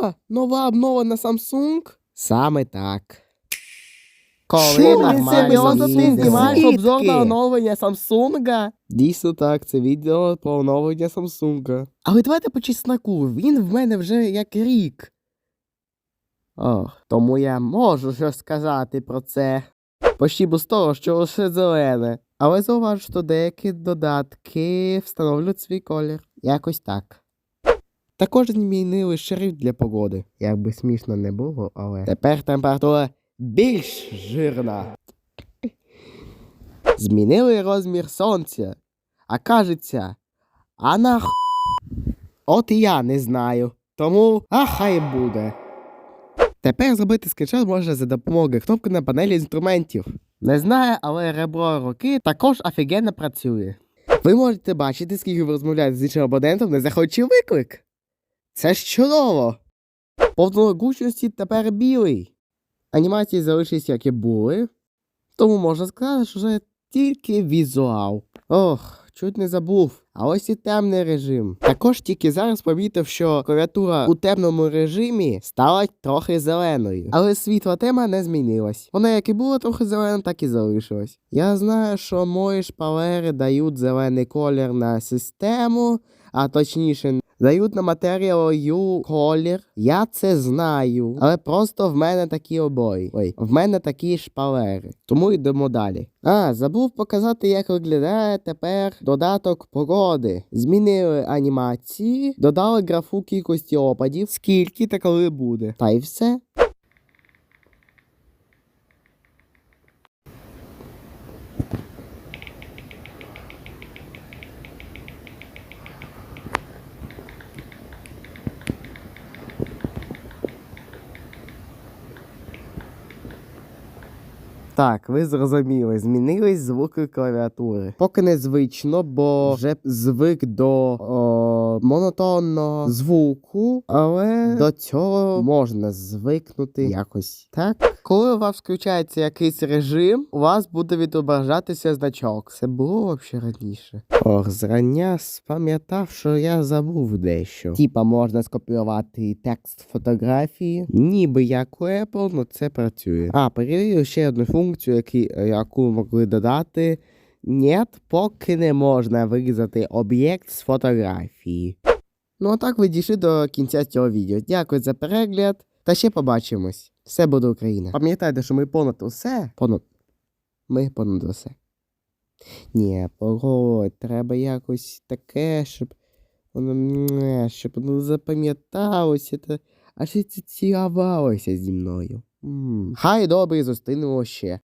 Що? Нова обнова на Samsung? Саме так. Коли нормально серйозно ти знімаєш обзор на оновлення Samsung? Дійсно так, це відео про оновлення Samsung. Але давайте по чесноку, він в мене вже як рік. Ох, тому я можу щось сказати про це. Почти з того, що лише зелене. Але зауважу, що деякі додатки встановлюють свій колір. Якось так. Також змінили шрифт для погоди. Як би смішно не було, але. Тепер температура більш жирна. Змінили розмір сонця. А кажеться, а нах. От і я не знаю. Тому а хай буде. Тепер зробити скріншот можна за допомогою кнопки на панелі інструментів. Не знаю, але ребро руки також офігенно працює. Ви можете бачити, скільки ви розмовляєте з іншим абонентом, не заходячи виклик. Це ж чудово! Повного гучності тепер білий. Анімації залишились, як і були. Тому можна сказати, що це тільки візуал. Ох, чуть не забув. А ось і темний режим. Також тільки зараз помітив, що клавіатура у темному режимі стала трохи зеленою. Але світла тема не змінилась. Вона як і була трохи зелена, так і залишилась. Я знаю, що мої шпалери дають зелений колір на систему, а точніше. Дають на ою, колір. Я це знаю. Але просто в мене такі обої. Ой, в мене такі шпалери. Тому йдемо далі. А, забув показати, як виглядає тепер додаток погоди. Змінили анімації, додали графу кількості опадів, скільки та коли буде. Та й все. Так, ви зрозуміли, змінились звуки клавіатури. Поки не звично, бо вже звик до о, монотонного звуку, але до цього можна звикнути якось. Так? Коли у вас включається якийсь режим, у вас буде відображатися значок. Це було взагалі раніше. Ох, зрання спам'ятав, що я забув дещо. Типа можна скопіювати текст фотографії, ніби як у Apple, але це працює. А, перевірю ще одну функцію, які, яку могли додати. Ні, поки не можна вирізати об'єкт з фотографії. Ну а так ви дійшли до кінця цього відео. Дякую за перегляд. Та ще побачимось. Все буде Україна. Пам'ятайте, що ми понад усе. Понад. Ми понад усе. Ні, погодь, треба якось таке, щоб воно щоб воно запам'яталося та аж цілувалося зі мною. М. Хай добре зустрінемо ще.